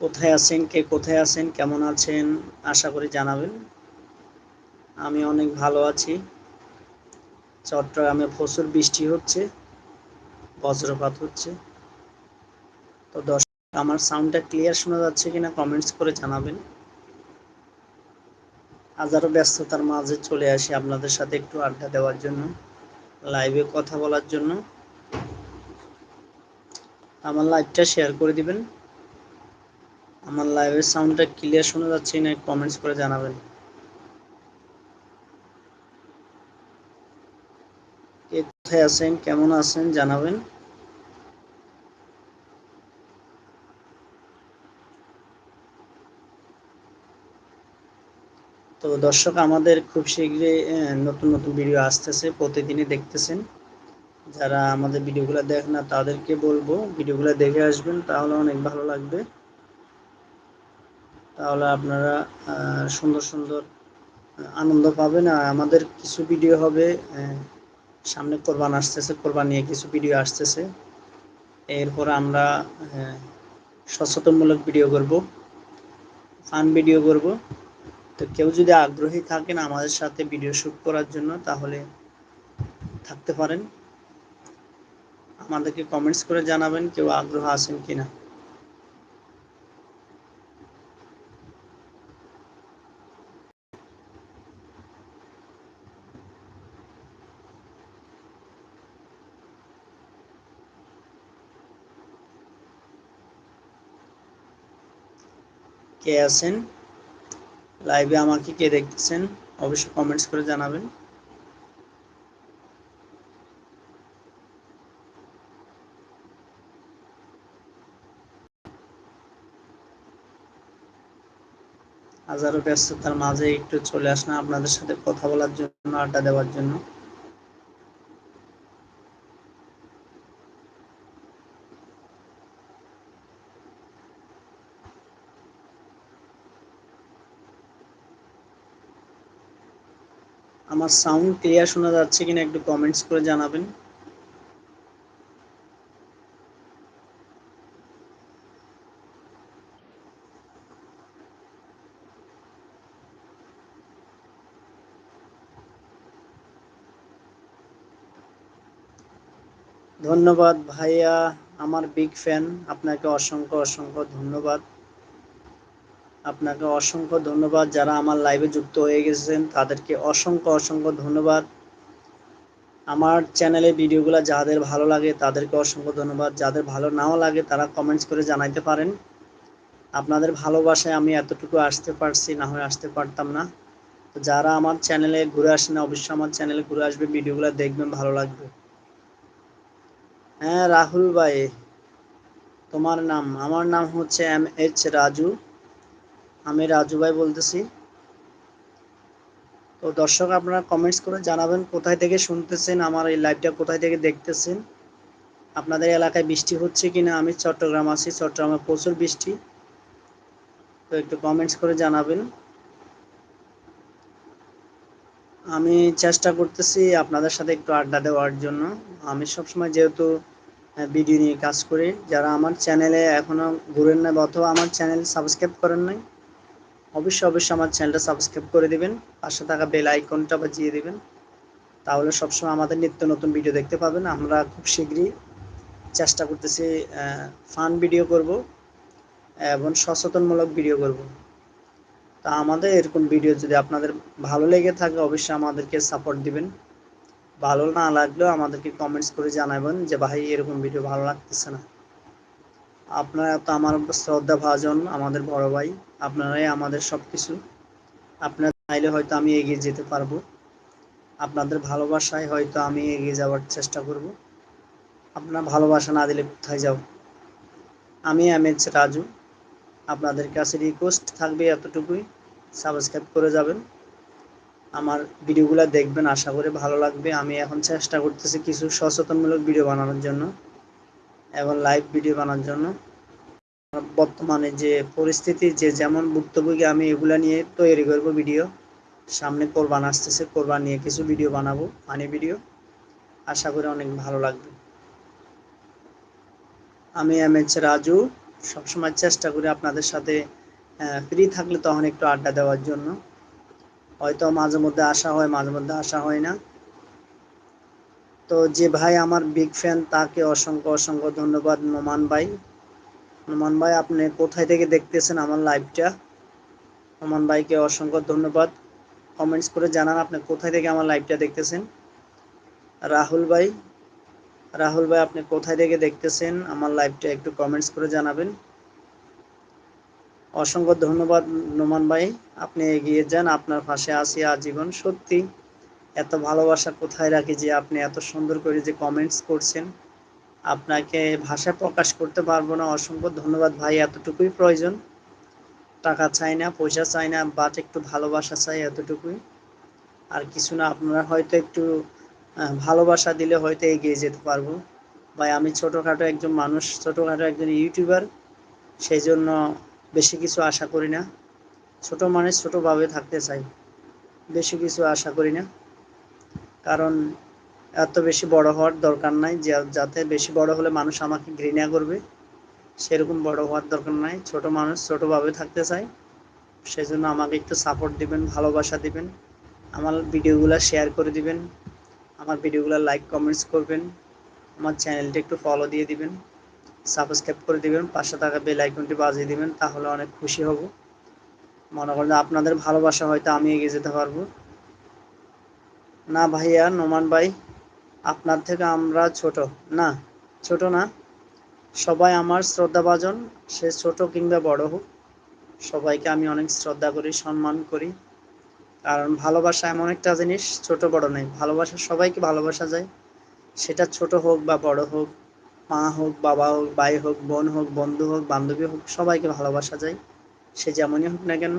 কোথায় আছেন, কে কোথায় আছেন, কেমন আছেন, আশা করি জানাবেন। আমি অনেক ভালো আছি। চট্টগ্রামে প্রচুর বৃষ্টি হচ্ছে, বজ্রপাত হচ্ছে। তো দর্শক, আমার সাউন্ডটা ক্লিয়ার শোনা যাচ্ছে কিনা কমেন্টস করে জানাবেন। হাজারো ব্যস্ততার মাঝে চলে আসি আপনাদের সাথে একটু আড্ডা দেওয়ার জন্য লাইভে কথা বলার জন্য। আমার লাইভটা শেয়ার করে দিবেন। আমার লাইভের সাউন্ডটা ক্লিয়ার শোনা যাচ্ছে না কমেন্টস করে জানাবেন। কে কোথায় আছেন? কেমন আছেন? জানাবেন। তো দর্শক, আমাদের খুব শীঘ্রই নতুন নতুন ভিডিও আসতেছে, প্রতিদিনই দেখতেছেন। যারা আমাদের ভিডিওগুলো দেখ না, তাদেরকে বলব ভিডিওগুলো দেখে আসবেন, তাহলে অনেক ভালো লাগবে। তাহলে আপনারা সুন্দর সুন্দর আনন্দ পাবেন। আর আমাদের কিছু ভিডিও হবে সামনে কোরবান আসতেছে, কোরবান নিয়ে কিছু ভিডিও আসতেছে। এরপর আমরা সচেতনমূলক ভিডিও করব ফান ভিডিও করব। তো কেউ যদি আগ্রহী থাকেন আমাদের সাথে ভিডিও শ্যুট করার জন্য, তাহলে থাকতে পারেন। আমাদেরকে কমেন্টস করে জানাবেন কেউ আগ্রহ আছেন কিনা। কে আছেন? লাইভে আমাকে কে দেখতেছেন? অবশ্যই কমেন্টস করে জানাবেন। হাজারো ব্যস্ততার মাঝে একটু চলে আসলাম আপনাদের সাথে কথা বলার জন্য, আড্ডা দেওয়ার জন্য। আমার সাউন্ড ক্লিয়ার শোনা যাচ্ছে কিনা একটু কমেন্টস করে জানাবেন। ধন্যবাদ ভাইয়া, আমার বিগ ফ্যান আপনাকে অসংখ্য অসংখ্য ধন্যবাদ। আপনাকে অসংখ্য ধন্যবাদ যারা আমার লাইভে যুক্ত হয়ে গেছেন। তাদেরকে অসংখ্য অসংখ্য ধন্যবাদ। আমার চ্যানেলে ভিডিওগুলো যাদের ভালো লাগে, তাদেরকে অসংখ্য ধন্যবাদ। যাদের ভালো নাও লাগে, তারা কমেন্টস করে জানাইতে পারেন। আপনাদের ভালোবাসায় আমি এতটুকু আসতে পারছি, না হয়ে আসতে পারতাম না। তো যারা আমার চ্যানেলে ঘুরে আসে না অবশ্যই আমার চ্যানেলে ঘুরে আসবে ভিডিওগুলো দেখবেন, ভালো লাগবে। হ্যাঁ রাহুল ভাই, তোমার নাম, আমার নাম হচ্ছে এম এইচ রাজু। আমি রাজু ভাই বলতেছি। তো দর্শক, আপনারা কমেন্টস করে জানাবেন কোথায় থেকে শুনতেছেন, আমার এই লাইভটা কোথায় থেকে দেখতেছেন? আপনাদের এলাকায় বৃষ্টি হচ্ছে কিনা? আমি চট্টগ্রাম আছি, চট্টগ্রামে প্রচুর বৃষ্টি। তো একটু কমেন্টস করে জানাবেন। আমি চেষ্টা করতেছি আপনাদের সাথে একটু আড্ডা দেওয়ার জন্য। আমি সবসময় যেহেতু ভিডিও নিয়ে কাজ করি, যারা আমার চ্যানেলে এখনও ঘুরেন না অথবা আমার চ্যানেল সাবস্ক্রাইব করেন নাই অবশ্যই অবশ্যই আমার চ্যানেলটা সাবস্ক্রাইব করে দিবেন, পাশে থাকা বেল আইকনটা বাজিয়ে দিবেন। তাহলে সবসময় আমাদের নিত্য নতুন ভিডিও দেখতে পাবেন। আমরা খুব শীঘ্রই চেষ্টা করতেছি ফান ভিডিও করব এবং সচেতনমূলক ভিডিও করব। তা আমাদের এরকম ভিডিও যদি আপনাদের ভালো লেগে থাকে, অবশ্যই আমাদেরকে সাপোর্ট দিবেন। ভালো না লাগলেও আমাদেরকে কমেন্টস করে জানাবেন যে, ভাই, এরকম ভিডিও ভালো লাগতেছে না। আপনারা তো আমার শ্রদ্ধা ভাজন, আমাদের বড় ভাই। আপনারাই আমাদের সব কিছু আপনার চাইলে হয়তো আমি এগিয়ে যেতে পারব। আপনাদের ভালোবাসায় হয়তো আমি এগিয়ে যাওয়ার চেষ্টা করব। আপনার ভালোবাসা না দিলে কোথায় যাও? আমি এম এইচ রাজু। আপনাদের কাছে রিকোয়েস্ট থাকবে এতটুকুই। সাবস্ক্রাইব করে যাবেন। আমার ভিডিওগুলো দেখবেন, আশা করি ভালো লাগবে। আমি এখন চেষ্টা করতেছি কিছু সচেতনমূলক ভিডিও বানানোর জন্য। এবং লাইভ ভিডিও বানানোর জন্য। বর্তমানে যে পরিস্থিতি, যে যেমন ভুক্তভোগী, আমি এগুলো নিয়ে তৈরি করব ভিডিও সামনে কোরবান আসতেছে, কোরবান নিয়ে কিছু ভিডিও বানাবো ফানি ভিডিও আশা করি অনেক ভালো লাগবে। আমি এম এইচ রাজু, সবসময় চেষ্টা করি আপনাদের সাথে ফ্রি থাকলে তখন একটু আড্ডা দেওয়ার জন্য। হয়তো মাঝে মধ্যে আসা হয়, মাঝে মধ্যে আসা হয় না। তো যে ভাই আমার বিগ ফ্যান তাকে অসংখ্য অসংখ্য ধন্যবাদ। নোমান ভাই নোমান ভাই, আপনি কোথায় থেকে দেখতেছেন আমার লাইভটা নোমান ভাইকে অসংখ্য ধন্যবাদ। কমেন্টস করে জানান আপনি কোথায় থেকে আমার লাইভটা দেখতেছেন। রাহুল ভাই রাহুল ভাই, আপনি কোথায় থেকে দেখতেছেন আমার লাইভটা একটু কমেন্টস করে জানাবেন। অসংখ্য ধন্যবাদ নোমান ভাই, আপনি এগিয়ে যান, আপনার পাশে আসি আজীবন, সত্যি। এত ভালোবাসা কোথায় রাখি যে আপনি এত সুন্দর করে যে কমেন্টস করছেন? আপনাকে ভাষায় প্রকাশ করতে পারব না। অসংখ্য ধন্যবাদ ভাই, এতটুকুই প্রয়োজন। টাকা চাই না, পয়সা চাই না বাট একটু ভালোবাসা চাই এতটুকুই। আর কিছু না, আপনারা হয়তো একটু ভালোবাসা দিলে হয়তো এগিয়ে যেতে পারব। ভাই, আমি ছোটোখাটো একজন মানুষ, ছোটোখাটো একজন ইউটিউবার সেই জন্য বেশি কিছু আশা করি না। ছোট মানুষ ছোটোভাবে থাকতে চাই। বেশি কিছু আশা করি না। কারণ এত বেশি বড় হওয়ার দরকার নাই যাতে বেশি বড় হলে মানুষ আমাকে ঘৃণা করবে। সেরকম বড় হওয়ার দরকার নাই, ছোট মানুষ ছোটোভাবে থাকতে চাই সেই জন্য আমাকে একটু সাপোর্ট দিবেন, ভালোবাসা দিবেন, আমার ভিডিওগুলো শেয়ার করে দিবেন, আমার ভিডিওগুলো লাইক কমেন্টস করবেন, আমার চ্যানেলটি একটু ফলো দিয়ে দিবেন সাবস্ক্রাইব করে দিবেন, পাশে থাকা বেল আইকনটি বাজিয়ে দিবেন, তাহলে অনেক খুশি হব। মনে করেন আপনাদের ভালোবাসা হয়তো আমি এগিয়ে যেতে পারব। না ভাইয়া, নোমান ভাই, আপনার থেকে আমরা ছোট। না ছোট না। সবাই আমার শ্রদ্ধাভাজন, সে ছোট কিংবা বড় হোক। সবাইকে আমি অনেক শ্রদ্ধা করি, সম্মান করি। কারণ ভালোবাসা এমন একটা জিনিস, ছোট বড় নেই ভালোবাসা, সবাইকে ভালোবাসা যায়। সেটা ছোট হোক বা বড় হোক, মা হোক, বাবা হোক, ভাই হোক, বোন হোক, বন্ধু হোক, বান্ধবী হোক, সবাইকে ভালোবাসা যায়। সে যেমনই হোক না কেন।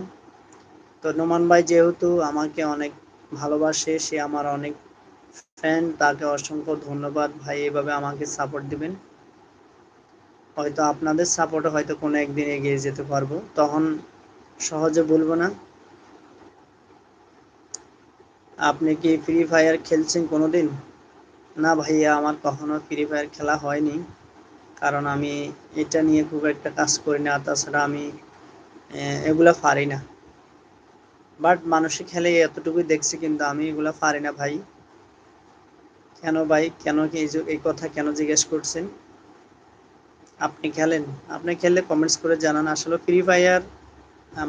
তো নোমান ভাই, যেহেতু আমাকে অনেক ভালোবাসে, সে আমার অনেক ফ্যান তাকে অসংখ্য ধন্যবাদ। ভাই, এভাবে আমাকে সাপোর্ট দিবেন। হয়তো আপনাদের সাপোর্টে হয়তো কোনো একদিন এগিয়ে যেতে পারব। তখন সহজে বলব না। আপনি কি ফ্রি ফায়ার খেলছেন কোনো দিন না ভাইয়া, আমার কখনো ফ্রি ফায়ার খেলা হয়নি। কারণ আমি এটা নিয়ে খুব একটা কাজ করি না। তাছাড়া আমি এগুলো পারি না। বাট মানুষে খেলে এতটুকুই দেখছি কিন্তু আমি এগুলো পারি না ভাই। কেন ভাই? কেন কি এই কথা কেন জিজ্ঞেস করছেন? আপনি খেলেন? আপনি খেললে কমেন্টস করে জানান। আসলে ফ্রি ফায়ার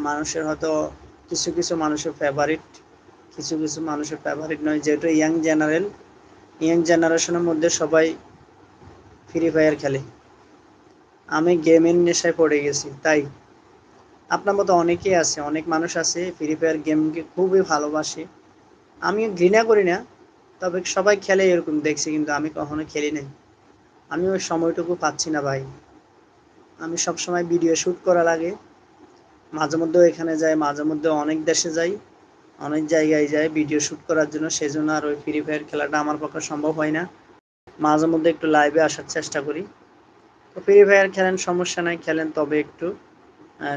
মানুষের হয়তো কিছু কিছু মানুষের ফেভারিট কিছু কিছু মানুষের ফেভারিট নয়। যেহেতু ইয়াং জেনারেল ইয়াং জেনারেশনের মধ্যে সবাই ফ্রি ফায়ার খেলে। আমি গেমের নেশায় পড়ে গেছি, তাই। আপনার মতো অনেকেই আছে, অনেক মানুষ আছে ফ্রি ফায়ার গেমকে খুবই ভালোবাসে। আমি ঘৃণা করি না, তবে সবাই খেলে এরকম, দেখছি কিন্তু আমি কখনো খেলি নাই। আমি ওই সময়টুকু পাচ্ছি না ভাই। আমি সব সময় ভিডিও শ্যুট করা লাগে। মাঝে মধ্যে এখানে যাই, মাঝে মধ্যে অনেক দেশে যাই, অনেক জায়গায় যাই ভিডিও শ্যুট করার জন্য, সেজন্য আর ওই ফ্রি ফায়ার খেলাটা আমার পক্ষে সম্ভব হয় না। মাঝে মধ্যে একটু লাইভে আসার চেষ্টা করি। তো ফ্রি ফায়ার খেলেন, সমস্যা নাই, খেলেন তবে একটু।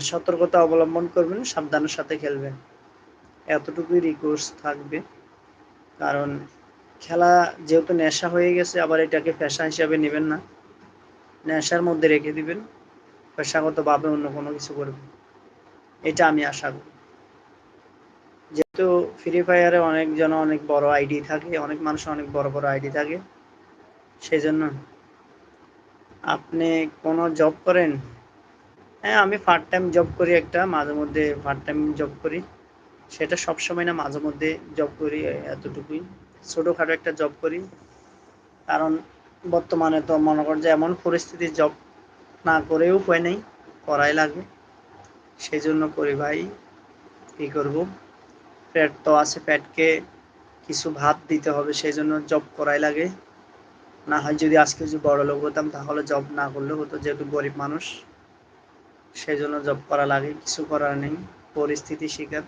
সতর্কতা অবলম্বন করবেন সাবধানের সাথে খেলবেন। এতটুকুই রিকোয়েস্ট থাকবে। কারণ খেলা যেহেতু নেশা হয়ে গেছে, আবার এটাকে পেশা হিসাবে নেবেন না। নেশার মধ্যে রেখে দিবেন। পেশাগতভাবে অন্য কোনো কিছু করবেন। এটা আমি আশা করি। যেহেতু ফ্রি ফায়ারে অনেকজন অনেক বড় আইডি থাকে, অনেক মানুষ অনেক বড় বড় আইডি থাকে। সেই জন্য আপনি কোনো জব করেন হ্যাঁ আমি পার্ট টাইম জব করি একটা, মাঝে মধ্যে পার্ট টাইম জব করি। সেটা সব সময় না, মাঝে মধ্যে জব করি এতটুকুই। ছোটোখাটো একটা জব করি। কারণ বর্তমানে তো মনে কর যে এমন পরিস্থিতি জব না করেও উপায় নেই, করাই লাগবে সেই জন্য করি ভাই, কী করব? পেট তো আছে পেটকে, কিছু ভাত দিতে হবে, সেই জন্য জব করাই লাগে। না হয় যদি আজকে যদি বড় লোক হতাম, তাহলে জব না করলেও হতো যেহেতু গরিব মানুষ। সেই জন্য জব করা লাগে, কিছু করার নেই, পরিস্থিতি শিকার।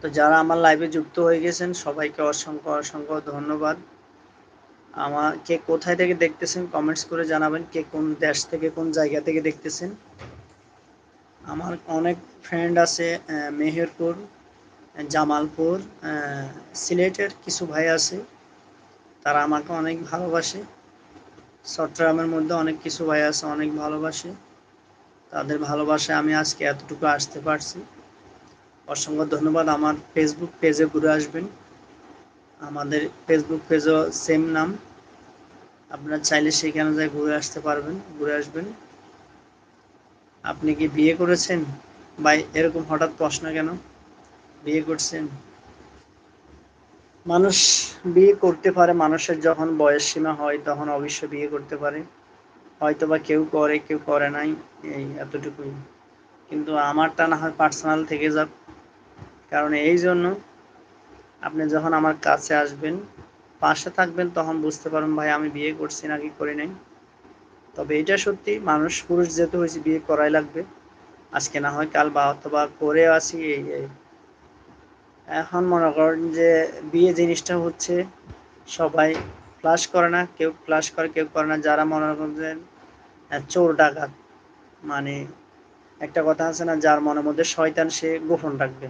তো যারা আমার লাইভে যুক্ত হয়ে গেছেন, সবাইকে অসংখ্য অসংখ্য ধন্যবাদ। আমার কে কোথায় থেকে দেখতেছেন কমেন্টস করে জানাবেন, কে কোন দেশ থেকে, কোন জায়গা থেকে দেখতেছেন। আমার অনেক ফ্রেন্ড আছে মেহেরপুর, জামালপুর সিলেটের কিছু ভাই আছে, তারা আমাকে অনেক ভালোবাসে। চট্টগ্রামের মধ্যে অনেক কিছু ভাই আছে, অনেক ভালোবাসি। তাদের ভালোবাসায় আমি আজকে এতটুকু আসতে পারছি। অসংখ্য ধন্যবাদ। আমার ফেসবুক পেজে ঘুরে আসবেন। আমাদের ফেসবুক পেজও সেম নাম। আপনারা চাইলে সেখানে যাই ঘুরে আসতে পারবেন, ঘুরে আসবেন। আপনি কি বিয়ে করেছেন? বা এরকম হঠাৎ প্রশ্ন কেন? বিয়ে করছেন? মানুষ বিয়ে করতে পারে, মানুষের যখন বয়স সীমা হয় তখন অবশ্য বিয়ে করতে পারে। হয়তো বা কেউ করে কেউ করে নাই, এই এতটুকুই। কিন্তু আমারটা না হয় পার্সোনাল থেকে যাক। কারণ এই জন্য আপনি যখন আমার কাছে আসবেন, পাশে থাকবেন, তখন বুঝতে পারবেন, ভাই, আমি বিয়ে করছি নাকি করি নাই? তবে এটা সত্যি, মানুষ, পুরুষ যেহেতু হয়েছে, বিয়ে করাই লাগবে। আজকে না হয় কাল বা অথবা করে আসি এই। এখন মনে করেন যে বিয়ে জিনিসটা হচ্ছে সবাই ফ্লাশ করে না, কেউ ফ্লাশ করে, কেউ করে না। যারা মনে করেন চোর, ডাকাত মানে একটা কথা আছে না, যার মনের মধ্যে শয়তান, সে গোপন রাখবে।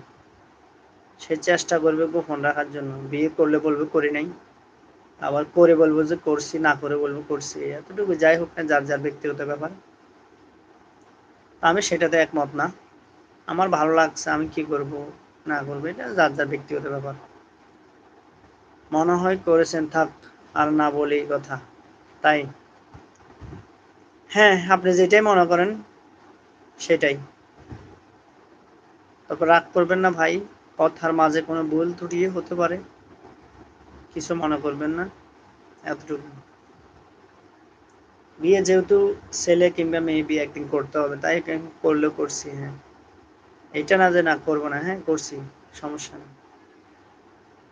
সে চেষ্টা করবে গোপন রাখার জন্য। বিয়ে করলে বলবে, করি নাই। আবার করে বলব যে, করছি, না করে বলব, করছি। এতটুকু যাই হোক না, যার যার ব্যক্তিগত ব্যাপার। আমি সেটাতে একমত না। আমার ভালো লাগছে, আমি কি করব? না করব, এটা যার যার ব্যক্তিগত ব্যাপার। মনে হয় করেছেন, থাক, আর না বলে কথা। তাই? হ্যাঁ আপনি যেটাই মনে করেন, সেটাই। তারপর রাগ করবেন না ভাই, কথার মাঝে কোনো ভুল ত্রুটিয়ে হতে পারে। কিছু মনে করবেন না, এতটুকু। বিয়ে যেহেতু ছেলে কিংবা মেয়ে বিয়ে একদিন করতে হবে, তাই করলেও করছি হ্যাঁ। এটা না যে না করব না হ্যাঁ করছি, সমস্যা নেই।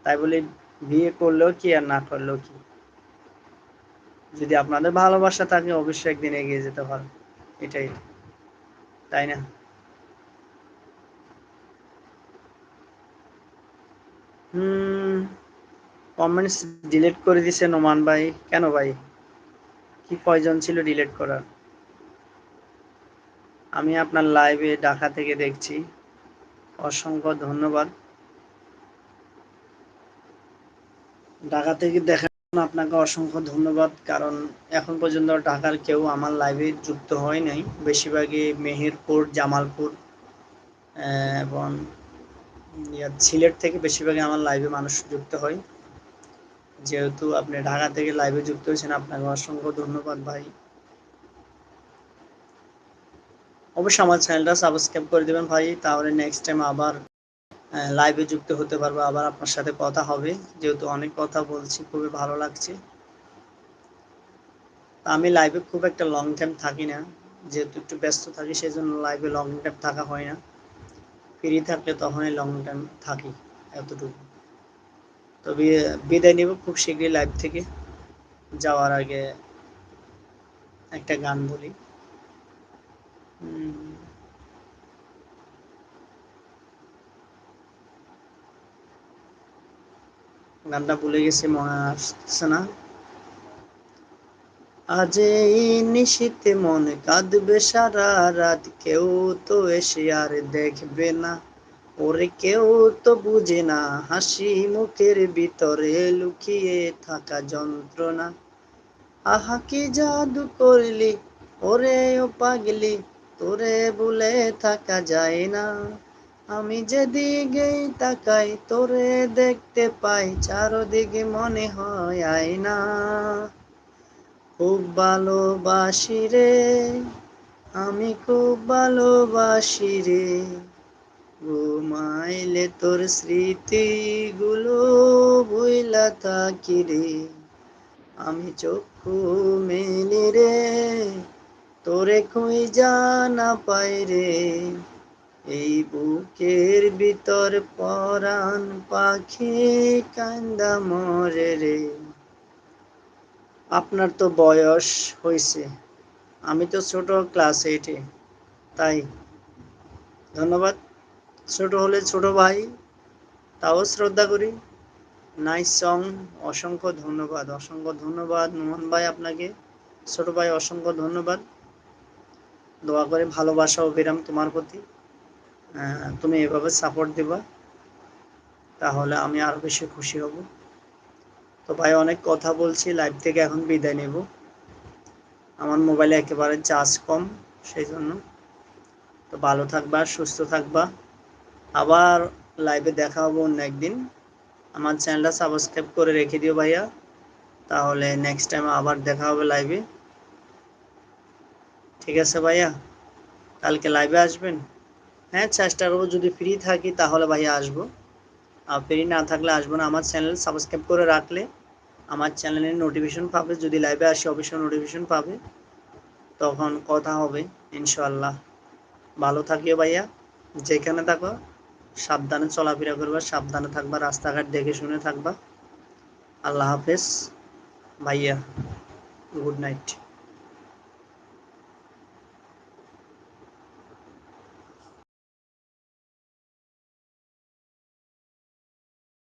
তাই বলে, বিয়ে করলেও কি আর না করলেও কি? যদি আপনাদের ভালোবাসা থাকে, অবশ্যই একদিন এগিয়ে যেতে পারে। এটাই। তাই না? হুম কমেন্টস ডিলিট করে দিছে নোমান ভাই। কেন ভাই? কি প্রয়োজন ছিল ডিলিট করার? আমি আপনার লাইভে ঢাকা থেকে দেখছি। অসংখ্য ধন্যবাদ। ঢাকা থেকে দেখার জন্য আপনাকে অসংখ্য ধন্যবাদ, কারণ এখন পর্যন্ত ঢাকার কেউ আমার লাইভে যুক্ত হয় নাই। বেশিরভাগই মেহেরপুর, জামালপুর এবং সিলেট থেকে বেশিরভাগই আমার লাইভে মানুষ যুক্ত হয়। যেহেতু আপনি ঢাকা থেকে লাইভে যুক্ত হয়েছেন, আপনাকে অসংখ্য ধন্যবাদ ভাই। অবশ্যই আমার চ্যানেলটা সাবস্ক্রাইব করে দেবেন ভাই, তাহলে নেক্সট টাইম আবার লাইভে যুক্ত হতে পারব, আবার আপনার সাথে কথা হবে। যেহেতু অনেক কথা বলছি, খুবই ভালো লাগছে। আমি লাইভে খুব একটা লং টাইম থাকি না। যেহেতু একটু ব্যস্ত থাকি সেই জন্য লাইভে লং টাইম থাকা হয় না। ফ্রি থাকলে তখনই লং টাইম থাকি, এতটুকু। তবে বিদায় নেব খুব শীঘ্রই লাইভ থেকে। যাওয়ার আগে একটা গান বলি। গানটা ভুলে গেছি, মনে আসছে না। আজ এই নিশীতে মনে কাঁদবে সারা রাত, কেউ তো এসে আর দেখবে না। ওরে কেউ তো বুঝে না, হাসি মুখের ভিতরে লুকিয়ে থাকা যন্ত্রণা। আহা, কি জাদু করলি, ওরে ও পাগলি। তোরে বলে থাকা যায় না। আমি যেদিকে তাকাই, তোরে দেখতে পাই, চারদিকে মনে হয় আয়না। খুব ভালোবাসি রে, আমি খুব ভালোবাসি রে। ঘুমাইলে তোর স্মৃতিগুলো বইলা থাকি রে। আমি চক্ষু মেলি রে তোরে খুঁই জানা পাই রে। এই বুকের ভিতর পরাণ পাখি কান্দা মরে রে। আপনার তো বয়স হয়েছে আমি তো ছোট ক্লাস এইটে তাই। ধন্যবাদ। ছোট হলে ছোট ভাই, তাও শ্রদ্ধা করি। নাইস সং অসংখ্য ধন্যবাদ অসংখ্য ধন্যবাদ। মোহন ভাই আপনাকে, ছোট ভাই, অসংখ্য ধন্যবাদ। দোয়া করে, ভালোবাসা অবিরাম তোমার প্রতি। তুমি এভাবে সাপোর্ট দিবা, তাহলে আমি আরও বেশি খুশি হব। তো ভাই, অনেক কথা বলছি লাইভ থেকে এখন বিদায় নেব। আমার মোবাইলে একেবারে চার্জ কম, সেই জন্য। তো ভালো থাকবা, সুস্থ থাকবা। আবার লাইভে দেখা হব অন্য একদিন। আমার চ্যানেলটা সাবস্ক্রাইব করে রেখে দিও ভাইয়া। তাহলে নেক্সট টাইম আবার দেখা হবে লাইভে ঠিক আছে ভাইয়া? কালকে লাইভে আসবেন? হ্যাঁ চেষ্টা করব যদি ফ্রি থাকি তাহলে ভাইয়া আসব। আর ফ্রি না থাকলে আসব না। আমার চ্যানেল সাবস্ক্রাইব করে রাখলে আমার চ্যানেলের নোটিফিকেশন পাবে। যদি লাইভে আসি, অবশ্যই নোটিফিকেশন পাবে। তখন কথা হবে ইনশাল্লাহ ভালো থাকিও ভাইয়া। যেখানে থাকো সাবধানে চলাফেরা করবা, সাবধানে থাকবা, রাস্তাঘাট দেখে শুনে থাকবা। আল্লাহ হাফেজ। ভাইয়া গুড নাইট